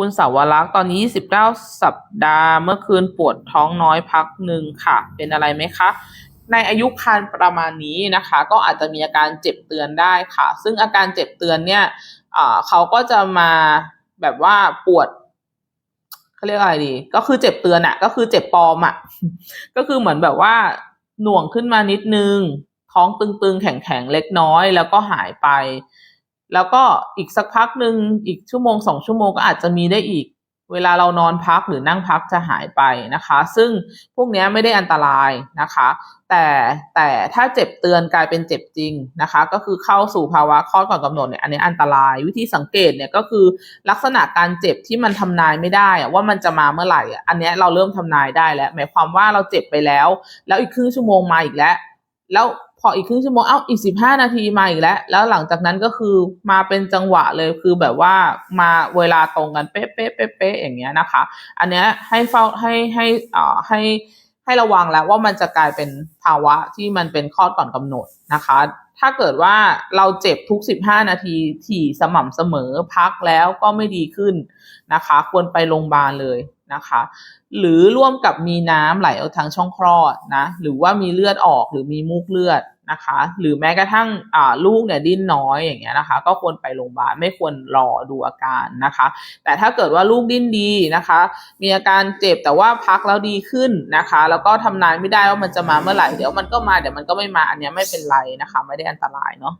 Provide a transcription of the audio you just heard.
คุณสาวรักษ์ตอนนี้ 29 สัปดาห์ เมื่อคืนปวดท้องน้อยพักหนึ่งค่ะ เป็นอะไรไหมคะ ในอายุครรภ์ประมาณนี้นะคะ ก็อาจจะมีอาการเจ็บเตือนได้ค่ะ ซึ่งอาการเจ็บเตือนเนี่ยเขาก็จะมาแบบว่าปวดเขาเรียกอะไรดี ก็คือเจ็บเตือนอะก็คือเจ็บปลอมอะก็คือเหมือนแบบว่าหน่วงขึ้นมานิดนึง ท้องตึงๆ แข็งๆ เล็กน้อย แล้วก็หายไป แล้วก็อีกสักพักหนึ่งอีกชั่วโมงสองชั่วโมงก็อาจจะมีได้อีก เวลาเรานอนพักหรือนั่งพักจะหายไปนะคะ ซึ่งพวกนี้ไม่ได้อันตรายนะคะ แต่แต่ถ้าเจ็บเตือนกลายเป็นเจ็บจริงนะคะ ก็คือเข้าสู่ภาวะคลอดก่อนกำหนดเนี่ยอันนี้อันตราย วิธีสังเกตเนี่ยก็คือลักษณะการเจ็บที่มันทำนายไม่ได้อะว่ามันจะมาเมื่อไหร่อะอันเนี้ยเราเริ่มทำนายได้แล้วหมายความว่าเราเจ็บไปแล้ว แล้วอีกครึ่งชั่วโมงมาอีกแล้ว แล้วพออีกครึ่งชั่วโมงเอ้าอีกสิบห้านาทีมาอีกแล้ว แล้วหลังจากนั้นก็คือมาเป็นจังหวะเลยคือแบบว่ามาเวลาตรงกันเป๊ะเป๊ะเป๊ะเป๊ะอย่างเงี้ยนะคะ อันเนี้ยให้เฝ้าให้ให้อ่าให้ให้ระวังแล้วว่ามันจะกลายเป็นภาวะที่มันเป็นคลอดก่อนกำหนดนะคะ ถ้าเกิดว่าเราเจ็บทุก 15 นาทีถี่สม่ำเสมอพักแล้วก็ไม่ดีขึ้นนะคะ ควรไปโรงพยาบาลเลย นะคะ หรือร่วมกับมีน้ำไหลออกทางช่องคลอดนะ หรือว่ามีเลือดออกหรือมีมูกเลือดนะคะ หรือแม้กระทั่งลูกเนี่ยดิ้นน้อยอย่างเงี้ยนะคะ ก็ควรไปโรงพยาบาลไม่ควรรอดูอาการนะคะ แต่ถ้าเกิดว่าลูกดิ้นดีนะคะ มีอาการเจ็บแต่ว่าพักแล้วดีขึ้นนะคะ แล้วก็ทำนายไม่ได้ว่ามันจะมาเมื่อไหร่เดี๋ยวมันก็มาเดี๋ยวมันก็ไม่มาอันเนี้ยไม่เป็นไรนะคะ ไม่ได้อันตรายเนาะ